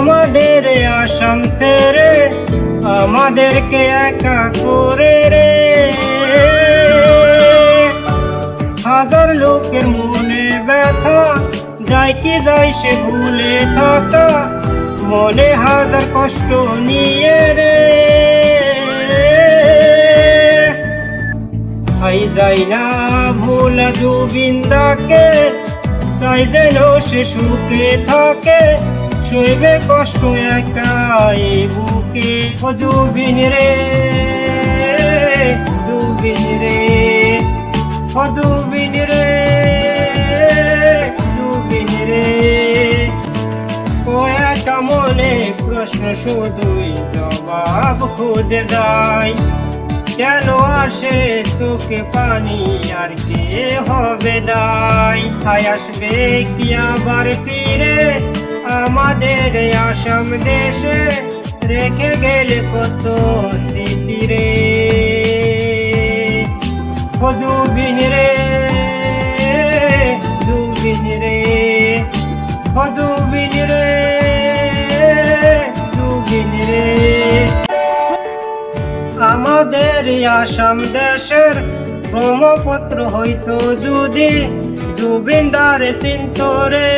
আমাদের আসাম ছেড়ে, আমাদেরকে একা করে রে। হাজার লোকের মনে ব্যথা, যায় কি যাই সে ভুলে থাকা, মনে হাজার কষ্ট নিয়ে রে। আই যাই না ভোলা জুবিন্দাকে চাই যেন সে সুখে থাকে। শৈবে কষ্ট একাই বুকে। ও জুবিন রে জুবিন রে, ও জুবিন রে জুবিন রে। কয়েকটা মনে প্রশ্ন শুধুই জবাব খুঁজে যায় কেন আসে চোখে পানি আর কে হবে দায়? তাই আসবে কি আবার ফিরে? আমাদের আসাম দেশে রেখে গেলে কত স্মৃতি রে। ও জুবিন রে জুবিন রে, ও জুবিন রে জুবিন রে। আমাদের আসাম দেশের ব্রহ্মপুত্র হইতো যদি জুবিনদার চিন্তরে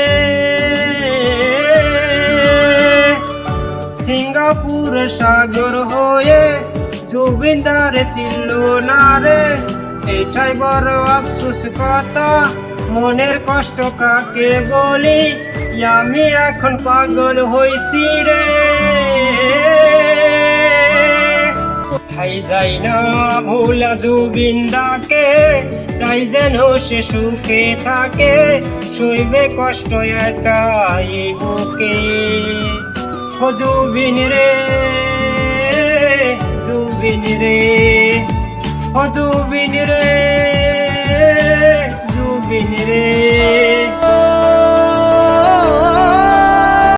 সিঙ্গাপুর সাগর হয়ে জুবিনদার ছিল না রে এটাই বড় আফসোস কথা। মনের কষ্ট কাকে বলি? আমি এখন পাগল হইছি রে। ভাই যাই না ভোলা জুবিন্দাকে? চাই যেন সে সুখে থাকে শৈবে কষ্ট একাই বুকে। ও জুবিন রে জুবিন রে ও জুবিন রে জুবিন রে।